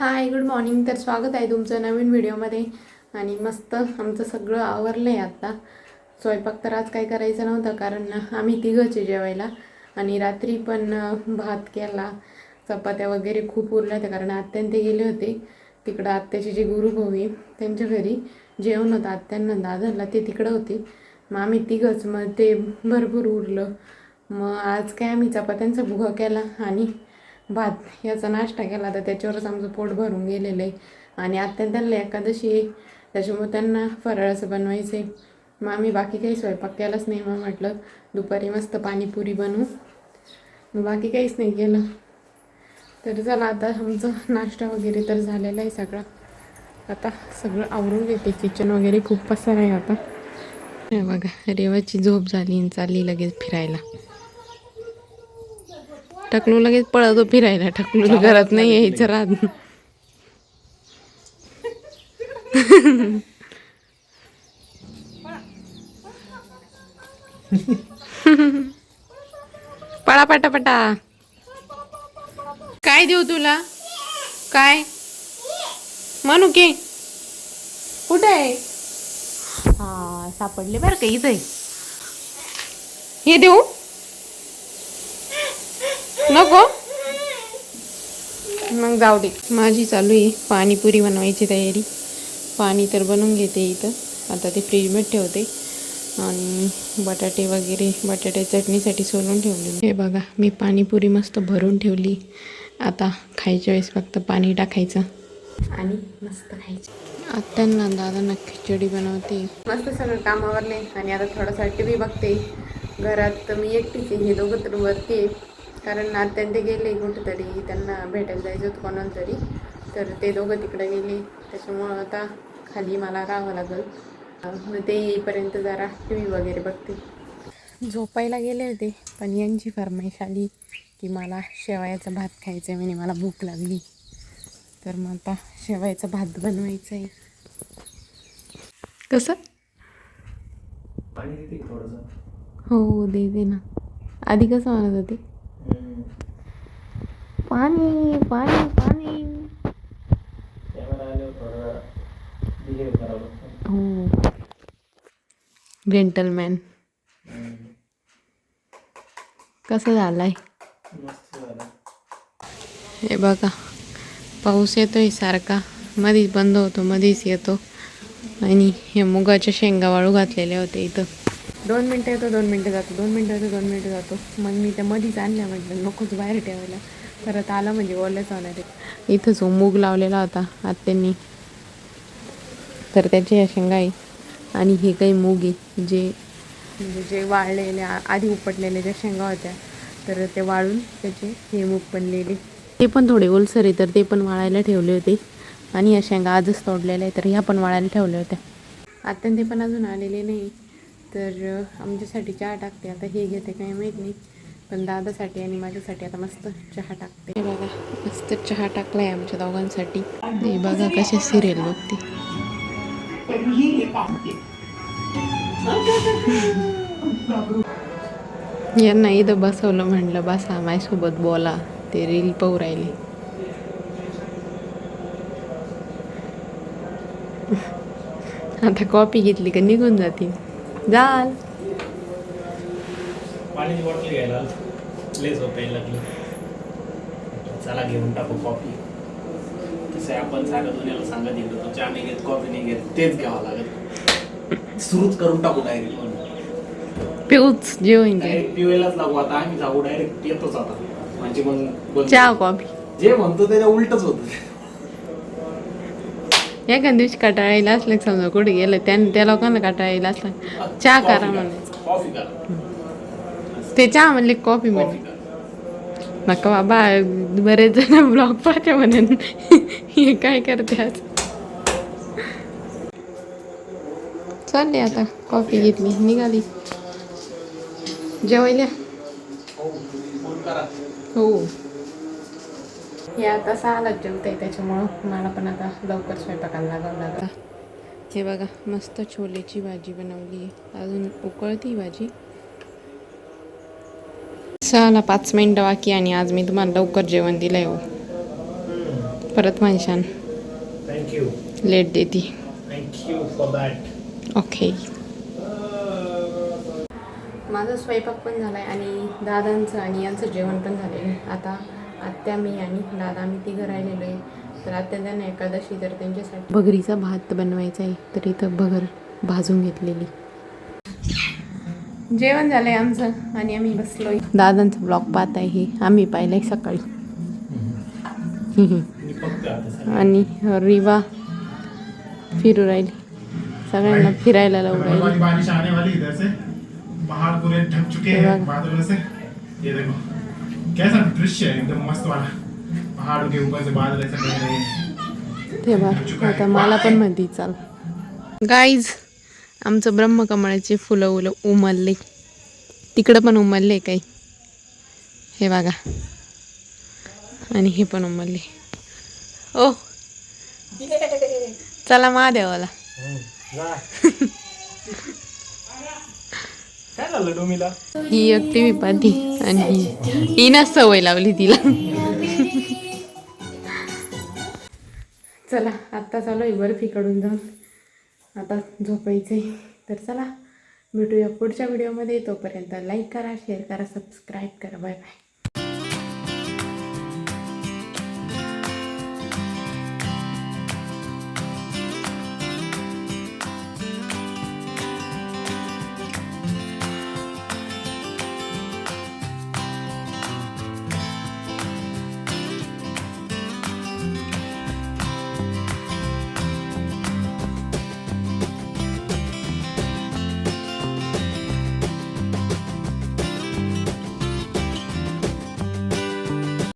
Hi good morning तर स्वागत आहे तुमचं नवीन व्हिडिओमध्ये. आणि मस्त आमचं सगळं आवरलं आहे आत्ता स्वयंपाक तर आज काय करायचं नव्हतं कारण आम्ही तिघंच आहे जेवायला. आणि रात्री पण भात केला. चपात्या वगैरे खूप उरल्या होत्या कारण आत्यां ते गेले होते. तिकडं आत्याचे जे गुरुभाऊ आहे त्यांच्या घरी जेवण होतं. आत्यांना दादाला ते तिकडं होते. मग आम्ही तिघंच मग ते भरपूर उरलं. मग आज काय आम्ही चपात्यांचा भुगा केला आणि भात याचा नाश्ता केला तर त्याच्यावरच आमचं पोट भरून गेलेलं आहे. आणि आत्ता एकादशी आहे त्याच्यामुळे त्यांना फराळाचं बनवायचं आहे. मग आम्ही बाकी काही स्वयंपाक केलाच नाही मग म्हटलं दुपारी मस्त पाणीपुरी बनवू. मग बाकी काहीच नाही केलं. तर चला आता आमचं नाश्ता वगैरे तर झालेला आहे सगळा. आता सगळं आवरून घेते. किचन वगैरे खूप पसार आहे आता. हे बघा रेवाची झोप झाली आणि चालली लगेच फिरायला. टकलू लगेच पळतो फिरायला टकलू घरात नाही. यायचं राहत. पळा पटा पटा. काय देऊ तुला? काय? म्हणू की. कुठे आहे? हा सापडले बरं का इथं. आहे. हे देऊ? नको. मग जाऊ दे. माझी चालू आहे. पाणीपुरी बनवायची तयारी. पाणी तर बनवून घेते इथं. आता ते फ्रीजमध्ये ठेवते. आणि बटाटे वगैरे बटाटे चटणीसाठी सोलून ठेवले हे बघा मी पाणीपुरी मस्त भरून ठेवली. आता खायच्या वेळेस फक्त पाणी टाकायचं. आणि मस्त खायचं. आत्यांना दादांना खिचडी बनवते. मस्त सगळं कामावरले आणि आता थोडासा टी व्ही बघते. घरात तर मी एकटीच आहे. हे दोघं तर वरती आहे. कारण आत्यान ते गेले कुठेतरी त्यांना भेटायला जायचं होतं कोणाला तरी तर ते दोघं तिकडे गेले. त्याच्यामुळं आता खाली मला राहावं लागेल. मग ते येईपर्यंत जरा टी व्ही वगैरे बघते. झोपायला गेले होते पण यांची फरमाईश आली की मला शेवयाचा भात खायचा आहे म्हणजे मला भूक लागली. तर मग आता शेवयाचा भात बनवायचा आहे कसं हो दे दे ना. आधी कसं म्हणत होते? पाणी पाणी पाणी. हो. जेंटलमॅन कसं झालाय? हे बघा पाऊस येतोय सारखा. मधीच बंद होतो मधीच येतो. आणि हे मुगाच्या शेंगा वाळू घातलेल्या होते इथं. दोन मिनटं येतो दोन मिनटं जातो दोन मिनटं येतो दोन मिनटं जातो. मग मी त्या मधीच आणल्या म्हटलं नकोच बाहेर ठेवायला. परत आला म्हणजे ओल्याच होणार आहे. इथंच जो मूग लावलेला होता आत्यांनी तर त्याचे ह्या शेंगा आहे आणि हे काही मूग आहे जे म्हणजे जे वाळलेले आधी उपटलेले ज्या शेंगा होत्या तर ते वाळून त्याचे हे मूग बनलेले ते पण थोडे ओलसर आहे तर ते पण वाळायला ठेवले होते. आणि या शेंगा आजच तोडलेल्या आहे तर ह्या पण वाळायला ठेवल्या होत्या. आत्यान ते पण अजून आलेले नाही तर आमच्यासाठी चहा टाकते. आता हे घेते काही माहीत नाही. पण दादासाठी आणि माझ्यासाठी आता मस्त चहा टाकते. हे बघा मस्त चहा टाकलाय आमच्या दोघांसाठी. हे बघा कशा सिरियल बघते. यांना इथं बसवलं म्हणलं बसा माझ्यासोबत बोला. ते रील पाहू राहिले. आता कॉपी घेतली का निघून जातील. जाल. पाण्याची बॉटल घ्यायला लेस प्यायला लागली? चला घेऊन टाकू कॉफी तसं आपण सारं दुनियाला सांगत इकडं तो चहा नाही घेत कॉफी नाही घेत तेच घ्यावं लागत सुरूच करून टाकू डायरेक्ट पिऊच जे होईन ते डायरेक्ट पिवायलाच लागू आता आम्ही जाऊ डायरेक्ट येतोच आता. म्हणजे मग. चहा कॉफी जे म्हणतो त्याच्या उलटच होतं. एखाद्या दिवशी कटाळायला असलं की समजा कुठे गेलं त्या त्या लोकांना कटाळायला असलं. चहा करा करा. ते चहा म्हणले कॉफी म्हणे. नका बाबा बरेच जण ब्लॉग पाहते म्हणून. हे काय करते आज? चालले आता कॉफी घेतली निघाली. जेवायला? हो हो. हे आता सहाला जेवते त्याच्यामुळं. मला पण आता लवकर स्वयंपाकाला लागावं लागला. हे बघा मस्त छोलेची भाजी बनवली आहे. अजून उकळती भाजी. सहाला पाच मिनटं बाकी आणि आज मी तुम्हाला लवकर जेवण दिलंय हो. परत म्हणशान थँक्यू लेट देती. Thank you for that okay माझा स्वयंपाक पण झाला आहे आणि दादांचं आणि यांचं जेवण पण झालेलं आहे. आता आत्या मी आणि दादा आम्ही तिघं राहिलेलो आहे. तर आत्या त्यांना एकादशी तर त्यांच्यासाठी भगरीचा भात बनवायचा आहे तर इथं भगर भाजून घेतलेली. जेवण झालंय आमचं आणि आम्ही बसलोय. दादांचं ब्लॉग पाहत आहे हे. आम्ही पाहिलंय सकाळी. आणि रिवा फिरू राहिली. सगळ्यांना फिरायला लावू राहिली. बारिश आने वाली इधर से पहाड़ पूरे ढक चुके ये बात- बादलों से ये देखो कैसा दृश्य है एकदम मस्त वाला. पहाड़ों के ऊपर से बादल ऐसे बह रहे हैं. ते बघ आता मला पण म्हणती चाल. गाईज आमचं ब्रह्मकमळाचे फुलं उलं उमलले. तिकडं पण उमलले काही. हे बघा. आणि हे पण उमलले. ओ. चला महादेवाला. काय ही एकटी विपाती आणि ही सवय लावली तिला. चला आत्ता चालू आहे बर्फी कडून जाऊन. आता झोपायचंय तर चला भेटूया पुढच्या व्हिडिओमध्ये तोपर्यंत लाईक करा शेअर करा सबस्क्राईब करा. Bye bye